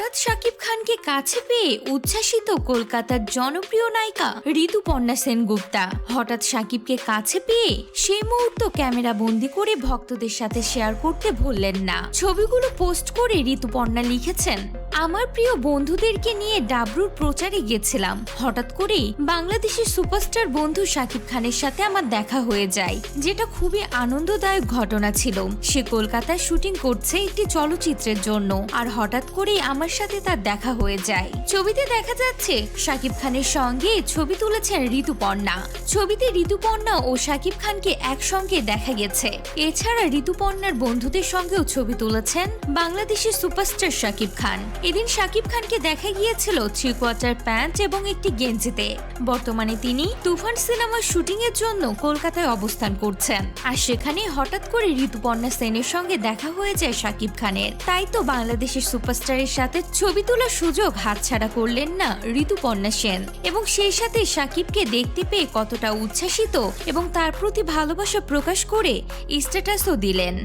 হঠাৎ সাকিব খানকে কাছে পেয়ে উচ্ছ্বাসিত কলকাতার জনপ্রিয় নায়িকা ঋতুপর্ণা সেনগুপ্তা। হঠাৎ সাকিবকে কাছে পেয়ে সেই মুহূর্ত ক্যামেরা বন্দি করে ভক্তদের সাথে শেয়ার করতে ভুললেন না। ছবিগুলো পোস্ট করে ঋতুপর্ণা লিখেছেন আমার প্রিয় বন্ধুদেরকে নিয়ে ডাবরুর প্রচারে গেছিলাম হঠাৎ করেই বাংলাদেশের সুপারস্টার বন্ধু শাকিব খানের সাথে আমার দেখা হয়ে যায়, যেটা খুবই আনন্দদায়ক ঘটনা ছিল। সে কলকাতায় শুটিং করছে একটি চলচ্চিত্রের জন্য, আর হঠাৎ করেই আমার সাথে তার দেখা হয়ে যায়। ছবিতে দেখা যাচ্ছে, শাকিব খানের সঙ্গে ছবি তুলেছেন ঋতুপর্ণা। ছবিতে ঋতুপর্ণা ও শাকিব খানকে একসঙ্গে দেখা গেছে। এছাড়া ঋতুপর্ণার বন্ধুদের সঙ্গেও ছবি তুলেছেন বাংলাদেশের সুপারস্টার শাকিব খান। এদিন শাকিব খানকে দেখা গিয়েছিল থ্রি কোয়ার্টার প্যান্ট এবং একটি গেঞ্জিতে। বর্তমানে তিনি তুফান সিনেমার শুটিং এর জন্য কলকাতায় অবস্থান করছেন। আর সেখানে হঠাৎ করে ঋতুপর্ণা সেনের সঙ্গে দেখা হয়ে যায় শাকিব খানের। তাই তো বাংলাদেশের সুপারস্টারের সাথে ছবি তোলার সুযোগ হাতছাড়া করলেন না ঋতুপর্ণা সেন। এবং সেই সাথে শাকিবকে দেখতে পেয়ে কতটা উচ্ছ্বাসিত এবং তার প্রতি ভালোবাসা প্রকাশ করে স্ট্যাটাসও দিলেন।